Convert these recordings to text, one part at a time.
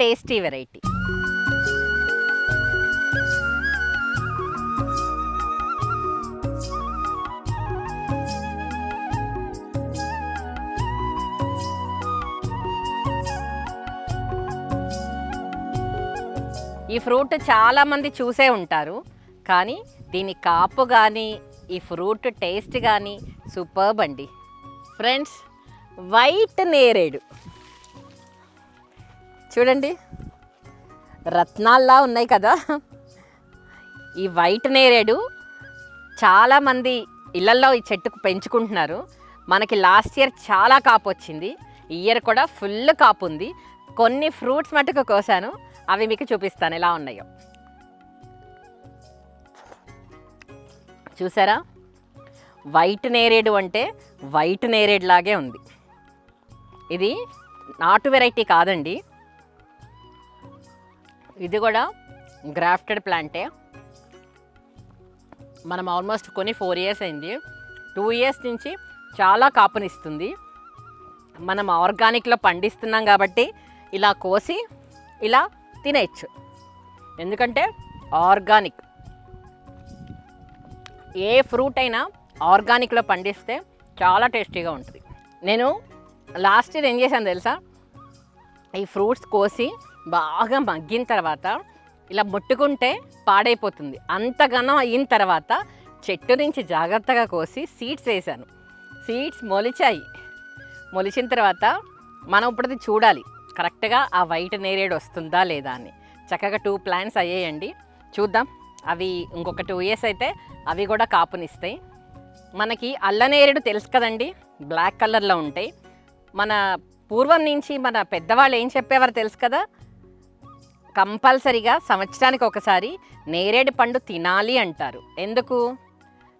Tasty variety. ఈ fruit చాలామంది చూసే ఉంటారు కానీ దీని కాపు కానీ ఈ ఫ్రూట్ టేస్ట్ కానీ సూపర్బ్ అండి. ఫ్రెండ్స్ వైట్ నేరేడు. చూడండి. రత్నాల్లా ఉన్నాయి కదా. ఈ వైట్ నేరేడు చాలామంది ఇళ్ళల్లో ఈ చెట్టుకు పెంచుకుంటున్నారు. మనకి లాస్ట్ ఇయర్ చాలా కాపు వచ్చింది. ఈ ఇయర్ కూడా ఫుల్ కాపు ఉంది. కొన్ని ఫ్రూట్స్ మటుకు కోసాను. అవి మీకు చూపిస్తాను ఎలా ఉన్నాయో. చూసారా? వైట్ నేరేడు అంటే వైట్ నేరేడు లాగే ఉంది. ఇది నాటు వెరైటీ కాదండి. ఇది కూడా గ్రాఫ్టెడ్ ప్లాంటే. మనం ఆల్మోస్ట్ కొని ఫోర్ ఇయర్స్ అయింది. టూ ఇయర్స్ నుంచి చాలా కాపునిస్తుంది. మనం ఆర్గానిక్లో పండిస్తున్నాం కాబట్టి ఇలా కోసి ఇలా తినేయచ్చు. ఎందుకంటే ఆర్గానిక్. ఏ ఫ్రూట్ అయినా ఆర్గానిక్లో పండిస్తే చాలా టేస్టీగా ఉంటుంది. నేను లాస్ట్ ఇయర్ ఏం చేశాను తెలుసా? ఈ ఫ్రూట్స్ కోసి బాగా మగ్గిన తర్వాత ఇలా ముట్టుకుంటే పాడైపోతుంది. అంతగానో అయిన తర్వాత చెట్టు నుంచి జాగ్రత్తగా కోసి సీడ్స్ వేసాను సీడ్స్ మొలిచాయి. మొలిచిన తర్వాత మనం ఇప్పుడు చూడాలి. కరెక్ట్గా ఆ వైట్ నేరేడు వస్తుందా లేదా అని. చక్కగా టూ ప్లాంట్స్ అయ్యాయండి. చూద్దాం. అవి ఇంకొక టూ ఇయర్స్ అయితే అవి కూడా కాపునిస్తాయి. మనకి అల్లనేరేడు తెలుసు కదండి. బ్లాక్ కలర్లో ఉంటాయి. మన పూర్వం నుంచి మన పెద్దవాళ్ళు ఏం చెప్పేవారు తెలుసు కదా? కంపల్సరిగా సంవత్సరానికి ఒకసారి నేరేడు పండు తినాలి అంటారు. ఎందుకు?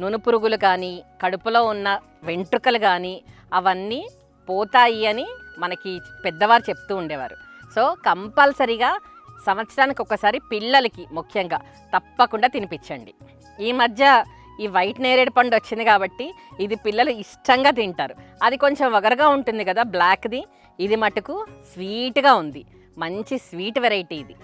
నునుపురుగులు కానీ కడుపులో ఉన్న వెంట్రుకలు కానీ అవన్నీ పోతాయి అని మనకి పెద్దవారు చెప్తూ ఉండేవారు. సో కంపల్సరిగా సంవత్సరానికి ఒకసారి పిల్లలకి ముఖ్యంగా తప్పకుండా తినిపించండి. ఈ మధ్య ఈ వైట్ నేరేడు పండు వచ్చింది కాబట్టి ఇది పిల్లలు ఇష్టంగా తింటారు. అది కొంచెం వగరగా ఉంటుంది కదా బ్లాక్ది. ఇది మటుకు స్వీట్గా ఉంది. మంచి స్వీట్ వెరైటీ ఇది.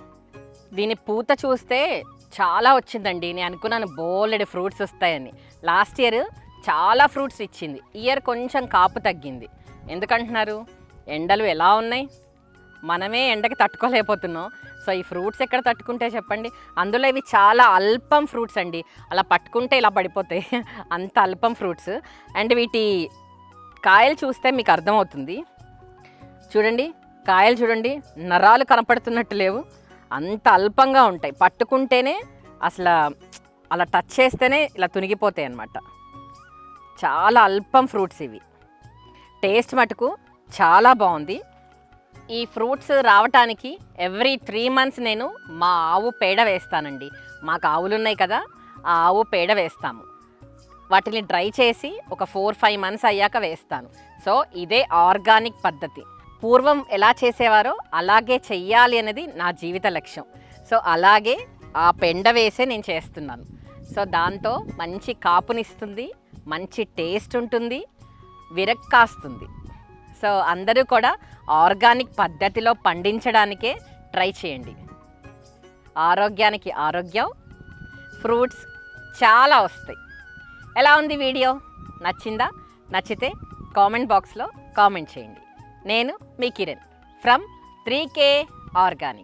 దీని పూత చూస్తే చాలా వచ్చిందండి. నేను అనుకున్నాను బోలెడు ఫ్రూట్స్ వస్తాయని. లాస్ట్ ఇయర్ చాలా ఫ్రూట్స్ ఇచ్చింది. ఇయర్ కొంచెం కాపు తగ్గింది. ఎందుకంటున్నారు? ఎండలు ఎలా ఉన్నాయి? మనమే ఎండకి తట్టుకోలేకపోతున్నాం. సో ఈ ఫ్రూట్స్ ఎక్కడ తట్టుకుంటే చెప్పండి? అందులో ఇవి చాలా అల్పం ఫ్రూట్స్ అండి. అలా పట్టుకుంటే ఇలా పడిపోతాయి. అంత అల్పం ఫ్రూట్స్. అండ్ వీటి కాయలు చూస్తే మీకు అర్థమవుతుంది. చూడండి. కాయలు చూడండి నరాలు కనపడుతున్నట్టు లేవు. అంత అల్పంగా ఉంటాయి. పట్టుకుంటేనే అసలు అలా టచ్ చేస్తేనే ఇలా తునిగిపోతాయి అన్నమాట. చాలా అల్పం ఫ్రూట్స్ ఇవి. టేస్ట్ మటుకు చాలా బాగుంది. ఈ ఫ్రూట్స్ రావటానికి ఎవ్రీ త్రీ మంత్స్ నేను మా ఆవు పేడ వేస్తానండి. మాకు ఆవులు ఉన్నాయి కదా ఆ ఆవు పేడ వేస్తాము. వాటిని డ్రై చేసి ఒక ఫోర్ ఫైవ్ మంత్స్ అయ్యాక వేస్తాను. సో ఇదే ఆర్గానిక్ పద్ధతి. పూర్వం ఎలా చేసేవారో అలాగే చెయ్యాలి అనేది నా జీవిత లక్ష్యం. సో అలాగే ఆ పెండ వేసే నేను చేస్తున్నాను. సో దాంతో మంచి కాపునిస్తుంది మంచి టేస్ట్ ఉంటుంది విరక్కాస్తుంది సో అందరూ కూడా ఆర్గానిక్ పద్ధతిలో పండించడానికే ట్రై చేయండి. ఆరోగ్యానికి ఆరోగ్యం ఫ్రూట్స్ చాలా వస్తాయి. ఎలా ఉంది వీడియో? నచ్చిందా? నచ్చితే కామెంట్ బాక్స్లో కామెంట్ చేయండి. నేను మీ Kiran. From three K organics.